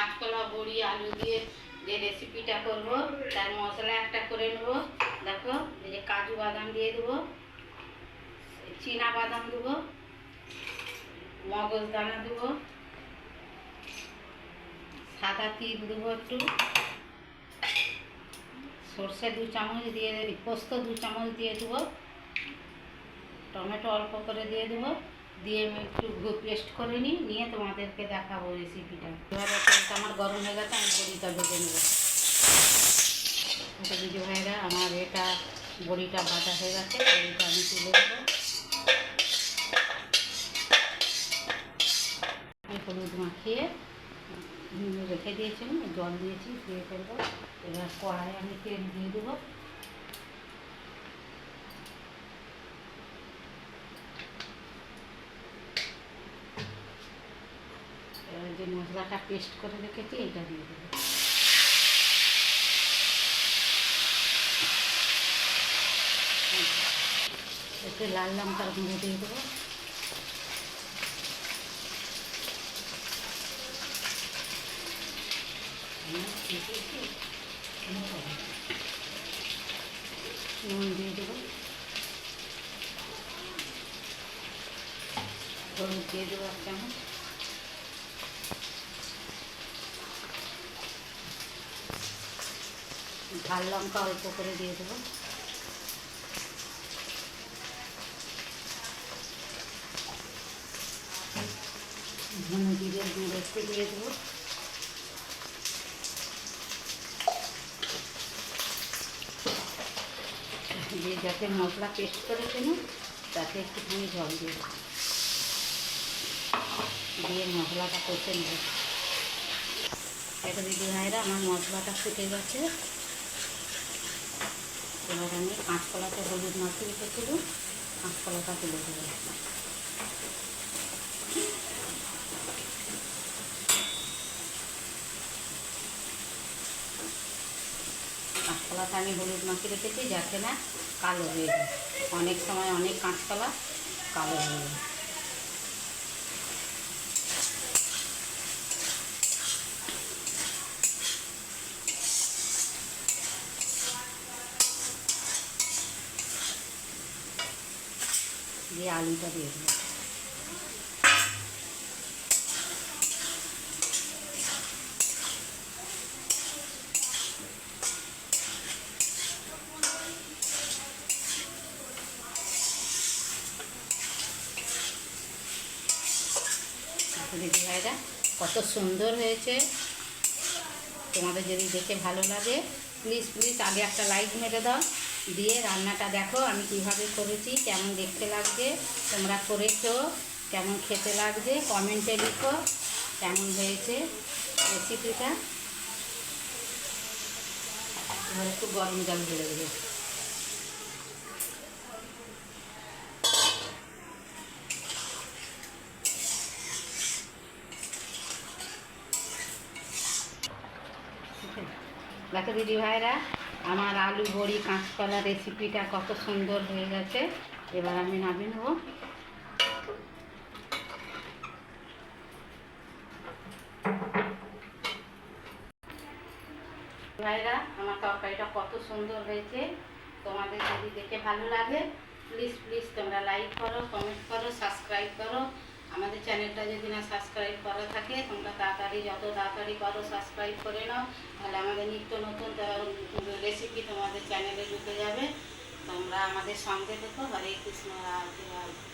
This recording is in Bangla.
কাঁচকলা বড়ি, আলু দিয়ে যে রেসিপিটা করব, তার মশলা একটা করে নেব। দেখো, এই যে কাজু বাদাম দিয়ে দেবো, চীনা বাদাম দেবো, মগজ দানা দেবো, সাদা তিল দেবো একটু, সর্ষে দু চামচ দিয়ে পোস্ত দু চামচ দিয়ে দেবো, টমেটো অল্প করে দিয়ে দেবো। দিয়ে আমি একটু পেস্ট করে নিই, নিয়ে তোমাদেরকে দেখাবো রেসিপিটা এবার আমার গরম হয়ে গেছে, আমি বড়িটা ভেজে নেব। দিদি ভাইরা আমার এটা বড়িটা বাটা হয়ে গেছে, বড়িটা আমি তুলে দেবো হলুদ মাখিয়ে রেখে দিয়েছিলাম জল দিয়েছি, দিয়ে ফেলব। এবার কড়াই আমি তেল দিয়ে দেবো। মশলাটা পেস্ট করে রেখেছি, এটা দিয়ে দেবো। একটু লাল লঙ্কার গুঁড়ো দিয়ে দেবো। নুন দিয়ে দেবো। হলুদ দিয়ে দেবো এক চামচ ঝাল লঙ্কা অল্প করে দিয়ে দেবো। ধনে গুঁড়ো একটু দিয়ে দেবো। দিয়ে যাতে মশলা পেস্ট করে না, তাতে একটুখানি জল দিয়ে দেবো। দিয়ে মশলাটা কষে নেব। এটা দিদি ভাইরা, আমার মশলাটা ফুটে গেছে। এবার আমি কাঁচকলাতে হলুদ মাখিয়ে রেখেছিলাম কাঁচকলাটা তুলে দেবো। কাঁচকলাটা আমি হলুদ মাখিয়ে রেখেছি যাতে না কালো হয়ে যায়। অনেক সময় অনেক কাঁচকলা কালো হয়ে যায়। দিয়ে আলুটা দিয়ে ভাইরা, কত সুন্দর হয়েছে। তোমাদের যদি দেখে ভালো লাগে প্লিজ প্লিজ আগে একটা লাইক মেরে দাও। দিয়ে রান্নাটা দেখো আমি কীভাবে করেছি কেমন দেখতে লাগছে তোমরা করেছ কেমন খেতে লাগছে কমেন্টে লিখো কেমন হয়েছে রেসিপিটা এবার একটু গরম জল ঢেলে দেবে দেখো দিদি ভাইরা আমার আলু বড়ি কাঁচকলা রেসিপিটা কত সুন্দর হয়ে গেছে। এবার আমি নামিয়ে নেব। ভাইরা, আমার তরকারিটা কত সুন্দর হয়েছে। তোমাদের যদি দেখে ভালো লাগে প্লিজ প্লিজ তোমরা লাইক করো কমেন্ট করো সাবস্ক্রাইব করো। আমাদের চ্যানেলটা যদি না সাবস্ক্রাইব করা থাকে, তোমরা তাড়াতাড়ি, যত তাড়াতাড়ি করো সাবস্ক্রাইব করে নাও। তাহলে আমাদের নিত্য নতুন রেসিপি তোমাদের চ্যানেলে ঢুকে যাবে। তোমরা আমাদের সঙ্গে দেখো হরে কৃষ্ণ, রাধে রাধে।